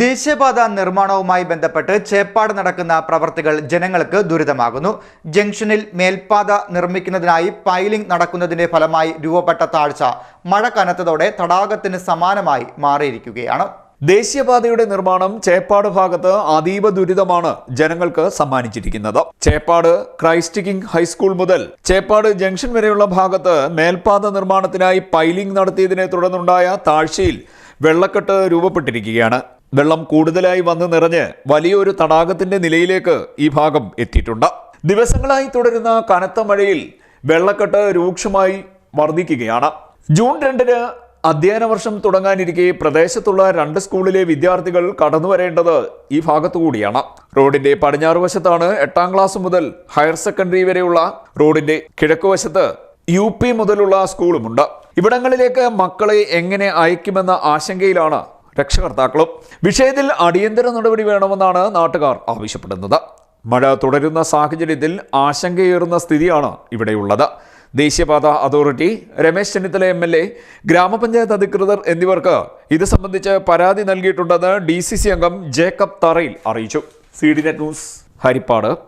ദേശീയപാത നിർമ്മാണവുമായി ബന്ധപ്പെട്ട് ചേപ്പാട് നടക്കുന്ന പ്രവർത്തികൾ ജനങ്ങൾക്ക് ദുരിതമാകുന്നു. ജംഗ്ഷനിൽ മേൽപ്പാത നിർമ്മിക്കുന്നതിനായി പൈലിംഗ് നടക്കുന്നതിന്റെ ഫലമായി രൂപപ്പെട്ട താഴ്ച മഴ കനത്തതോടെ തടാകത്തിന് സമാനമായി മാറിയിരിക്കുകയാണ്. ദേശീയപാതയുടെ നിർമ്മാണം ചേപ്പാട് ഭാഗത്ത് അതീവ ദുരിതമാണ് ജനങ്ങൾക്ക് സമ്മാനിച്ചിരിക്കുന്നത്. Cheppad Christ King high school മുതൽ ചേപ്പാട് ജംഗ്ഷൻ വരെയുള്ള ഭാഗത്ത് മേൽപ്പാത നിർമ്മാണത്തിനായി പൈലിംഗ് നടത്തിയതിനെ തുടർന്നുണ്ടായ താഴ്ചയിൽ വെള്ളക്കെട്ട് രൂപപ്പെട്ടിരിക്കുകയാണ്. വെള്ളം കൂടുതലായി വന്ന് നിറഞ്ഞ് വലിയൊരു തടാകത്തിന്റെ നിലയിലേക്ക് ഈ ഭാഗം എത്തിയിട്ടുണ്ട്. ദിവസങ്ങളായി തുടരുന്ന കനത്ത മഴയിൽ വെള്ളക്കെട്ട് രൂക്ഷമായി വർദ്ധിക്കുകയാണ്. ജൂൺ രണ്ടിന് അധ്യയന വർഷം തുടങ്ങാനിരിക്കെ പ്രദേശത്തുള്ള രണ്ട് സ്കൂളിലെ വിദ്യാർത്ഥികൾ കടന്നു വരേണ്ടത് ഈ ഭാഗത്തുകൂടിയാണ് റോഡിന്റെ പടിഞ്ഞാറ് വശത്താണ് എട്ടാം ക്ലാസ് മുതൽ ഹയർ സെക്കൻഡറി വരെയുള്ള റോഡിന്റെ കിഴക്കുവശത്ത് യു പി മുതലുള്ള സ്കൂളുമുണ്ട്. ഇവിടങ്ങളിലേക്ക് മക്കളെ എങ്ങനെ അയക്കുമെന്ന ആശങ്കയിലാണ് രക്ഷകർത്താക്കളും വിഷയത്തിൽ അടിയന്തര നടപടി വേണമെന്നാണ് നാട്ടുകാർ ആവശ്യപ്പെടുന്നത്. മഴ തുടരുന്ന സാഹചര്യത്തിൽ ആശങ്കയേറുന്ന സ്ഥിതിയാണ് ഇവിടെയുള്ളത്. ദേശീയപാത authority Ramesh Chennithala M L A ഗ്രാമപഞ്ചായത്ത് അധികൃതർ എന്നിവർക്ക് ഇത് സംബന്ധിച്ച് പരാതി നൽകിയിട്ടുണ്ടെന്ന് ഡി സി സി അംഗം ജേക്കബ് തറയിൽ അറിയിച്ചു. C D net news Haripad.